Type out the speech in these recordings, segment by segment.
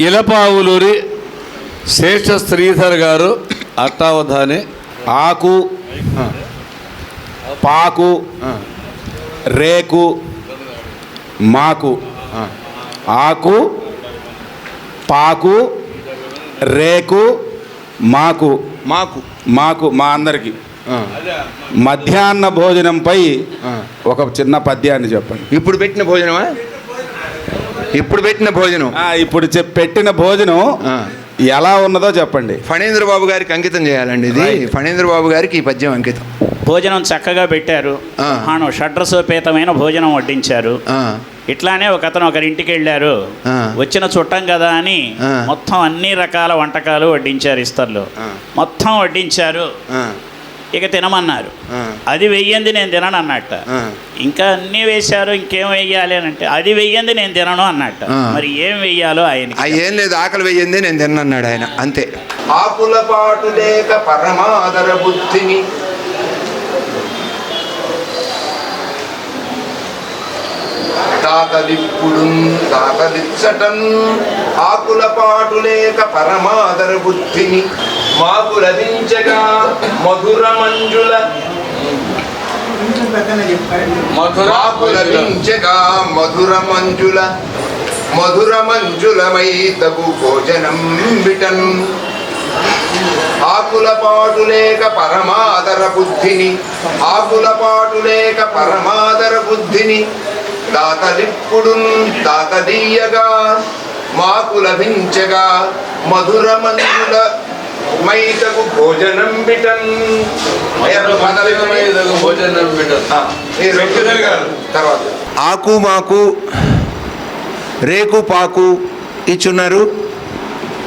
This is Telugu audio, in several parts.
ఇలపావులూరి శేష శ్రీధర్ గారు అట్టావధాని ఆకు పాకు రేకు మాకు ఆకు పాకు రేకు మాకు మాకు. మాకు మా అందరికి మధ్యాహ్న భోజనంపై. ఒక చిన్న పద్యాన్ని చెప్పండి. ఇప్పుడు పెట్టిన భోజనమా? ఇప్పుడు పెట్టిన భోజనం ఆ, ఇప్పుడు చెప్- పెట్టిన భోజనం. ఎలా ఉన్నదో చెప్పండి ఫణేంద్ర బాబు గారికి అంకితం చేయాలండి ఇది. ఫణేంద్ర బాబు గారికి ఈ పద్యం అంకితం భోజనం చక్కగా పెట్టారు. ఆను షడ్రసోపేతమైన భోజనం వడ్డించారు ఇట్లానే ఒక అతను ఒకరింటికి వెళ్ళారు. వచ్చిన చుట్టం కదా అని. మొత్తం అన్ని రకాల వంటకాలు వడ్డించారు ఇస్తర్లో. మొత్తం వడ్డించారు ఇక తినమన్నారు. అది వెయ్యింది నేను తినను అన్నట్ట. ఇంకా అన్నీ వేశారు ఇంకేం వెయ్యాలి అని అంటే అది వెయ్యింది నేను తినను అన్నట్ట. మరి ఏం వెయ్యాలో ఆయనకి ఆ, ఏం లేదు ఆకలి వెయ్యింది నేను తిన్నన్నాడు ఆయన అంతే. ఆకుల పాటు లేక పరమాదర బుద్ధిని. దాతలిప్పుడు దాతలిచ్చటన్ ఆకుల పాటు లేక పరమాదర బుద్ధిని. మాకు లభించగా మధుర మంజుల మాకు లభించగా మధుర మంజుల. మధుర మంజులమై తగు భోజనం బిటన్. ఆకుల పాటు లేక పరమాదర బుద్ధిని. ఆకుల పాటు లేక పరమాదర బుద్ధిని. దాతలిప్పుడు దాతదీయగా. మాకు లభించగా మధుర మంజుల మైతకు భోజనం బిటన్. తర్వాత. ఆకు మాకు రేకు పాకు ఇచ్చున్నారు.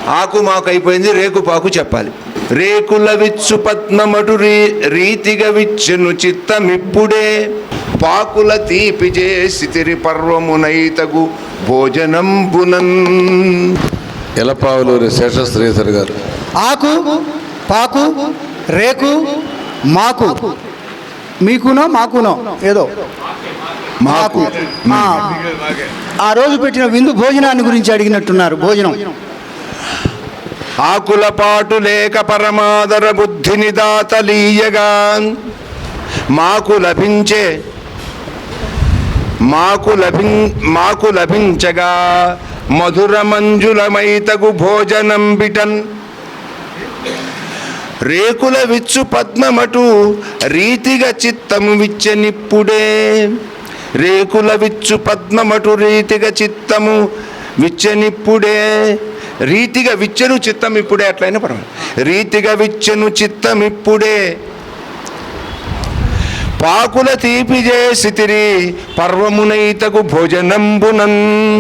ఆకు మాకు అయిపోయింది రేకు పాకు చెప్పాలి. రేకుల విచ్చు పద్మమటు రీ రీతిగా విచ్చును చిత్తమిప్పుడే. పాకుల తీపి చేసి తిరి పర్వమునైతగు భోజనం బునన్ ఇలపావులూరి శేష శ్రీధర్ గారు. ఆకు పాకు రేకు మాకు. మీకునో మాకునో. ఏదో. మాకు. ఆ. ఆ రోజు పెట్టిన విందు భోజనాన్ని గురించి అడిగినట్టున్నారు. భోజనం. ఆకుల పాటు లేక పరమాదర బుద్ధిని దాతలీయగా. మాకు లభించే మాకు లభిం మాకు లభించగా. మధుర మంజులమైతగు భోజనం బిటన్. రేకుల విచ్చు పద్మమటు రీతిగా చిత్తము విచ్చనిప్పుడే. రేకుల విచ్చు పద్మమటు రీతిగా చిత్తము విచ్చనిప్పుడే. రీతిగా విచ్చను చిత్తం ఇప్పుడే అట్లయినా పర్వాలేదు. రీతిగా విచ్చను చిత్తం ఇప్పుడే. పాకుల తీపి చేసి తిరి పర్వమునైతకు భోజనంబునన్.